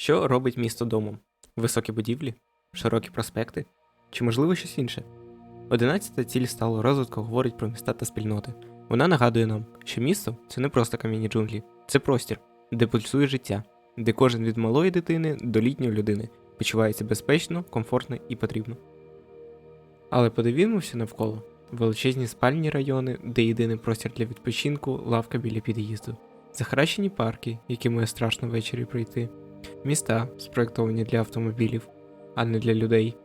Що робить місто домом? Високі будівлі? Широкі проспекти? Чи можливо щось інше? Одинадцята ціль стало розвитку говорить про міста та спільноти. Вона нагадує нам, що місто це не просто кам'яні джунглі, це простір, де пульсує життя, де кожен від малої дитини до літньої людини почувається безпечно, комфортно і потрібно. Але подивімося навколо величезні спальні райони, де єдиний простір для відпочинку лавка біля під'їзду, захаращені парки, якими страшно ввечері пройти, міста, спроєктовані для автомобілів, а не для людей.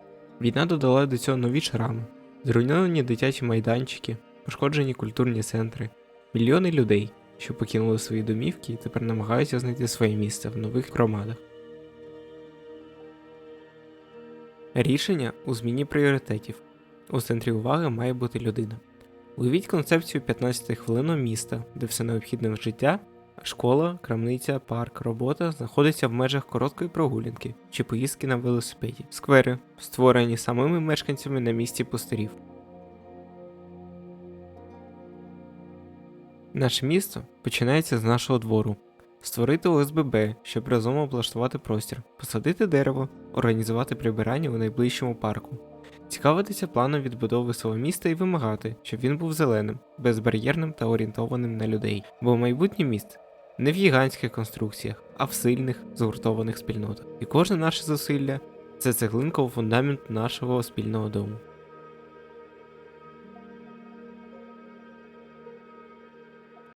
Війна додала до цього нові шрами, зруйновані дитячі майданчики, пошкоджені культурні центри, мільйони людей, що покинули свої домівки і тепер намагаються знайти своє місце в нових громадах. Рішення у зміні пріоритетів. У центрі уваги має бути людина. Уявіть концепцію 15 хвилинного міста, де все необхідне в життя школа, крамниця, парк, робота знаходиться в межах короткої прогулянки чи поїздки на велосипеді, сквери, створені самими мешканцями на місці пустирів. Наше місто починається з нашого двору. Створити ОСББ, щоб разом облаштувати простір, посадити дерево, організувати прибирання у найближчому парку, цікавитися планом відбудови свого міста і вимагати, щоб він був зеленим, безбар'єрним та орієнтованим на людей. Бо майбутнє міст не в гігантських конструкціях, а в сильних, згуртованих спільнотах. І кожне наше зусилля це цеглинка у фундамент нашого спільного дому.